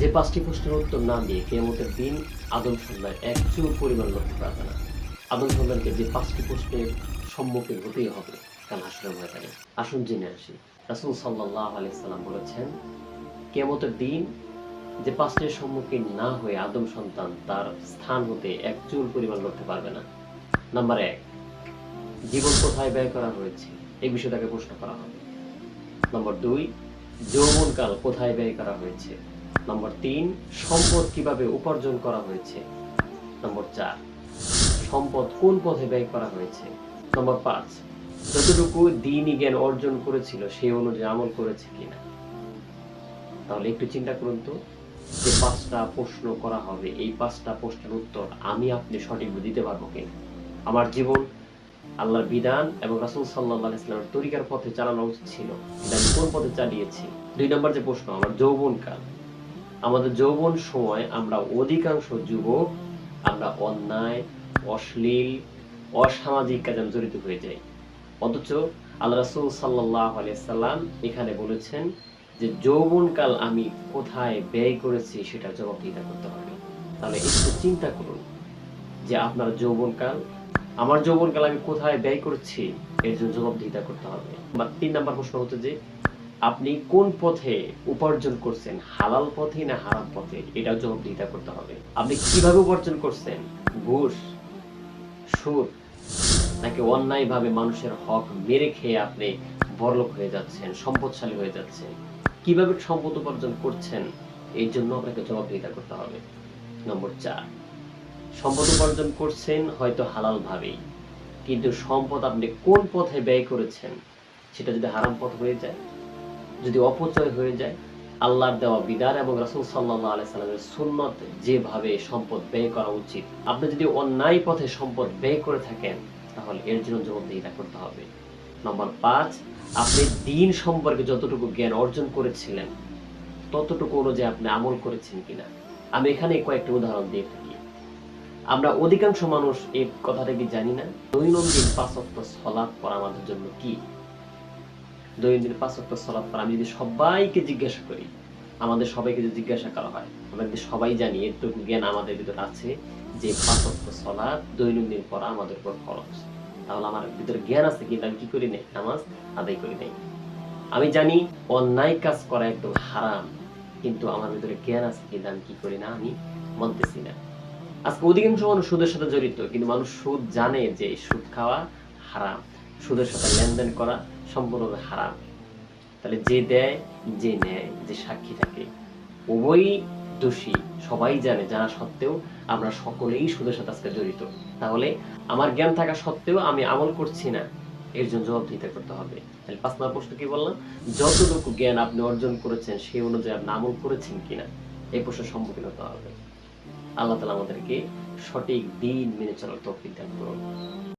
যে পাঁচটি প্রশ্নের উত্তর না দিয়ে কেমতের দিন আদম সন্ধ্যায় এক চুল পরিমাণ লক্ষ্য পাবে না আদম সন্ধ্যানকে যে পাঁচটি প্রশ্নের সম্মুখীন হতেই হবে কাল হাসরের ময়দানে আসুন জেনে আসি। রাসুল সাল্লাহ আলাইসাল্লাম বলেছেন কেমতের দিন যে পাঁচটির সম্মুখীন না হয়ে আদম সন্তান তার স্থান হতে এক চুল পরিমাণ লড়তে পারবে না। নাম্বার এক, জীবন কোথায় ব্যয় করা হয়েছে? এই বিষয়ে তাকে প্রশ্ন করা হবে। নম্বর দুই, যৌবনকাল কোথায় ব্যয় করা হয়েছে? নম্বর তিন, সম্পদ কীভাবে উপার্জন করা হয়েছে? নম্বর চার, সম্পদ কোন পথে ব্যয় করা হয়েছে? নম্বর পাঁচ, যতটুকু দিনই জ্ঞান অর্জন করেছিল সেই অনুযায়ী আমল করেছে কিনা? তাহলে একটু চিন্তা করুন তো, যে পাঁচটা প্রশ্ন করা হবে, এই পাঁচটা প্রশ্নের উত্তর আমি আপনি সঠিক দিতে পারব কিনা? আমার জীবন, আল্লাহর বিধান এবং রাসুল সাল্লাহ ইসলামের তরিকার পথে চালানো উচিত ছিল। আমি কোন পথে চালিয়েছি? দুই নম্বর যে প্রশ্ন, আমার যৌবনকাল। আমাদের যৌবন সময় আমরা অধিকাংশ যুবক, আমরা অন্যায়, অশ্লীল, অসামাজিক কাজে জড়িত হয়ে যাই। অথচ আল্লাহ রাসুল সাল্লাহ আলিয়াল্লাম এখানে বলেছেন যে, যৌবনকাল আমি কোথায় ব্যয় করেছি সেটা জবাবদিহিতা করতে হবে তাহলে একটু চিন্তা করুন যে, আপনার যৌবনকাল, আমার যৌবনকাল আমি কোথায় ব্যয় করছি? এর জন্য জবাবদিহিতা করতে হবে। বা তিন নাম্বার প্রশ্ন হচ্ছে যে আপনি কোন পথে উপার্জন করছেন? হালাল পথে না হারাম পথে? এটাও জবাবদিহিতা করতে হবে। আপনি কীভাবে উপার্জন করছেন? ঘুষ, সুদ, নাকি অন্যায়ভাবে মানুষের হক মেরে খেয়ে আপনি বড়লোক হয়ে যাচ্ছেন, সম্পদশালী হয়ে যাচ্ছেন? কীভাবে সম্পদ উপার্জন করছেন? এই জন্য আপনাকে জবাবদিহিতা করতে হবে। নম্বর চার, সম্পদ উপার্জন করছেন হয়তো হালাল ভাবেই কিন্তু সম্পদ আপনি কোন পথে ব্যয় করেছেন, সেটা যদি হারাম পথ হয়ে যায়? যদি অপচয় হয়ে যায়, আল্লাহর দেওয়া বিধান এবং রাসুল সাল্লাহ আলাইসাল্লামের সুন্নত যেভাবে সম্পদ ব্যয় করা উচিত, আপনি যদি অন্যায় পথে সম্পদ ব্যয় করে থাকেন, তাহলে এর জন্য জবাবদিহিতা করতে হবে। নম্বর পাঁচ, আপনি দিন সম্পর্কে যতটুকু জ্ঞান অর্জন করেছিলেন, ততটুকু অনুযায়ী আপনি আমল করেছেন কিনা? আমি এখানে কয়েকটি উদাহরণ দিয়ে থাকি। আমরা অধিকাংশ মানুষ এই কথাটা কি জানি না, দৈনন্দিন পাঁচক্ত সলাপ পড়া আমাদের জন্য কি? দৈনন্দিন পাঁচ পাঁচক্ত সলাপ পড়া, আমি যদি সবাইকে জিজ্ঞাসা করি, আমাদের সবাইকে যদি জিজ্ঞাসা করা হয়, আমরা যদি সবাই জানি এটুকু জ্ঞান আমাদের ভিতরে আছে যে পাঁচ পাঁচক্ত সলাপ দৈনন্দিন পড়া আমাদের উপর খরচ তাহলে আমার ভিতরে জ্ঞান আছে কিন্তু আমি কি করি নাই? নামাজ আদায় করি নাই। আমি জানি অন্যায় কাজ করা একদম হারাম, কিন্তু আমার ভিতরে জ্ঞান আছে কিন্তু আমি কি করি না, আমি মানতেছি না। আজকে অধিকাংশ মানুষ সুদের সাথে জড়িত, কিন্তু মানুষ সুদ জানে যে সুদ খাওয়া হারাম। সুদের সাথে লেনদেন করা সম্পূর্ণভাবে হারাম। তাহলে যে দেয়, যে নেয়, যে সাক্ষী থাকে, উভয়ই দোষী। সবাই জানে, জানা সত্ত্বেও আমরা সকলেই সুদের সাথে আজকে জড়িত। তাহলে আমার জ্ঞান থাকা সত্ত্বেও আমি আমল করছি না, এর জন্য জবাবদিহিতা করতে হবে। তাহলে পাঁচ নম্বর প্রশ্ন কি বললাম? যতটুকু জ্ঞান আপনি অর্জন করেছেন, সেই অনুযায়ী আপনি আমল করেছেন কিনা? এই প্রশ্নের সম্মুখীন হতে হবে। আল্লাহ তালা আমাদেরকে সঠিক দিন মেনে চলার তৌফিক দান করুন।